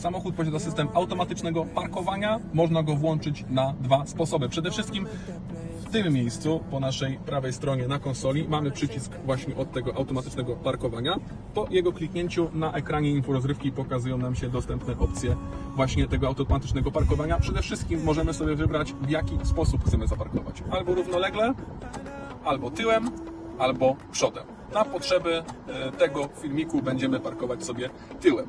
Samochód posiada system automatycznego parkowania. Można go włączyć na dwa sposoby. Przede wszystkim w tym miejscu, po naszej prawej stronie na konsoli, mamy przycisk właśnie od tego automatycznego parkowania. Po jego kliknięciu na ekranie inforozrywki pokazują nam się dostępne opcje właśnie tego automatycznego parkowania. Przede wszystkim możemy sobie wybrać, w jaki sposób chcemy zaparkować. Albo równolegle, albo tyłem, albo przodem. Na potrzeby e, tego filmiku będziemy parkować sobie tyłem.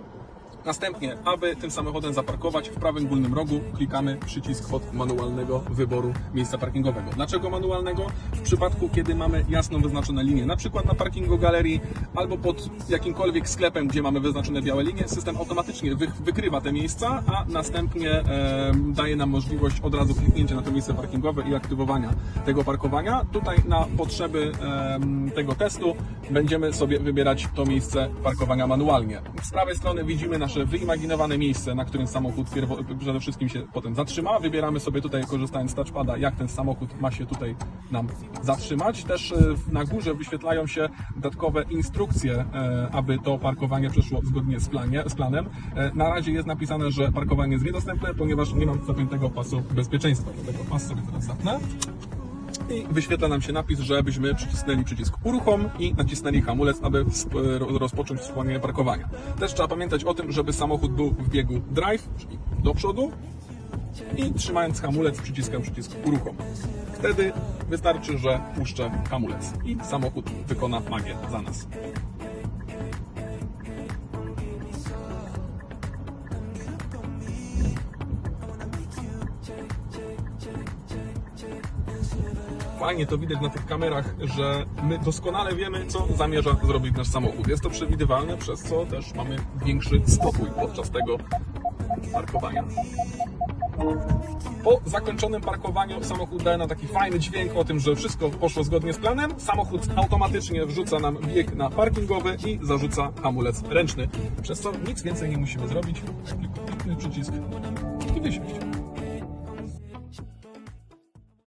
Następnie, aby tym samochodem zaparkować, w prawym górnym rogu klikamy przycisk od manualnego wyboru miejsca parkingowego. Dlaczego manualnego? W przypadku, kiedy mamy jasno wyznaczone linie, na przykład na parkingu galerii albo pod jakimkolwiek sklepem, gdzie mamy wyznaczone białe linie, system automatycznie wy, wykrywa te miejsca, a następnie e, daje nam możliwość od razu kliknięcia na to miejsce parkingowe i aktywowania tego parkowania. Tutaj na potrzeby em, tego testu będziemy sobie wybierać to miejsce parkowania manualnie. Z prawej strony widzimy nasze wyimaginowane miejsce, na którym samochód przede wszystkim się potem zatrzyma. Wybieramy sobie tutaj, korzystając z touchpada, jak ten samochód ma się tutaj nam zatrzymać. Też e, na górze wyświetlają się dodatkowe instrukcje, e, aby to parkowanie przeszło zgodnie z, planie, z planem. E, Na razie jest napisane, że parkowanie jest niedostępne, ponieważ nie mam zapiętego pasu bezpieczeństwa. Dlatego pas sobie teraz zapnę i wyświetla nam się napis, żebyśmy przycisnęli przycisk uruchom i nacisnęli hamulec, aby rozpocząć wspomnienie parkowania. Też trzeba pamiętać o tym, żeby samochód był w biegu drive, czyli do przodu i trzymając hamulec przyciskam przycisk uruchom. Wtedy wystarczy, że puszczę hamulec i samochód wykona magię za nas. Fajnie to widać na tych kamerach, że my doskonale wiemy, co zamierza zrobić nasz samochód. Jest to przewidywalne, przez co też mamy większy spokój podczas tego parkowania. Po zakończonym parkowaniu samochód daje nam taki fajny dźwięk o tym, że wszystko poszło zgodnie z planem. Samochód automatycznie wrzuca nam bieg na parkingowy i zarzuca hamulec ręczny. Przez co nic więcej nie musimy zrobić. Kliknąć przycisk i wysiąść.